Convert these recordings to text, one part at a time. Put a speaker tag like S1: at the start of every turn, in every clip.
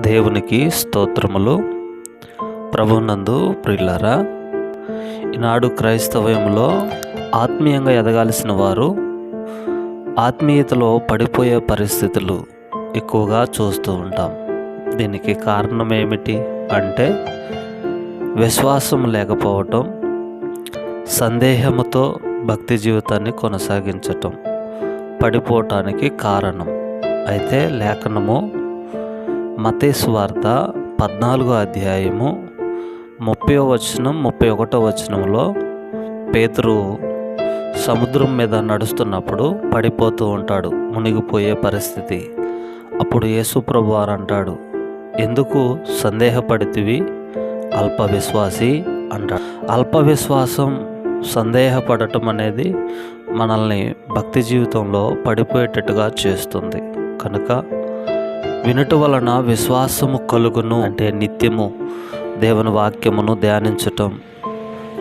S1: దేవునికి స్తోత్రములు. ప్రభునందు ప్రిల్లరా ఈనాడు క్రైస్తవ్యంలో ఆత్మీయంగా ఎదగాల్సిన వారు ఆత్మీయతలో పడిపోయే పరిస్థితులు ఎక్కువగా చూస్తూ ఉంటాం. దీనికి కారణం ఏమిటి అంటే విశ్వాసం లేకపోవటం సందేహముతో భక్తి జీవితాన్ని కొనసాగించటం పడిపోవటానికి కారణం. అయితే లేఖనము మతేశ్వార్త పద్నాలుగో అధ్యాయము ముప్పై వచనం ముప్పై ఒకటో వచనంలో పేతురు సముద్రం మీద నడుస్తున్నప్పుడు పడిపోతూ ఉంటాడు మునిగిపోయే పరిస్థితి. అప్పుడు యేసుప్రభు వారు అంటాడు ఎందుకు సందేహపడితివి? అల్ప విశ్వాసి అంటాడు. అల్ప విశ్వాసం సందేహపడటం అనేది మనల్ని భక్తి జీవితంలో పడిపోయేటట్టుగా చేస్తుంది. కనుక వినుట వలన విశ్వాసము కలుగును అంటే నిత్యము దేవుని వాక్యమును ధ్యానించటం.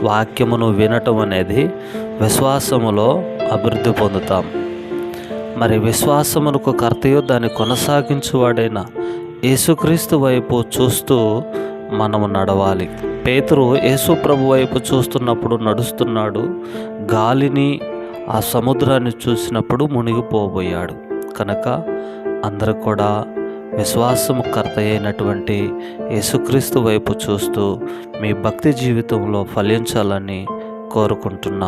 S1: వాక్యమును వినటం అనేది విశ్వాసములో అభివృద్ధి పొందుతాం. మరి విశ్వాసమునకు కర్తయు దాన్ని కొనసాగించువాడైన యేసుక్రీస్తు వైపు చూస్తూ మనము నడవాలి. పేతురు యేసు ప్రభు వైపు చూస్తున్నప్పుడు నడుస్తున్నాడు. గాలిని ఆ సముద్రాన్ని చూసినప్పుడు మునిగిపోబోయాడు. కనుక అందరూ కూడా విశ్వాసము కర్త అయినటువంటి యేసుక్రీస్తు వైపు చూస్తూ మీ భక్తి జీవితంలో ఫలించాలని కోరుకుంటున్నాం.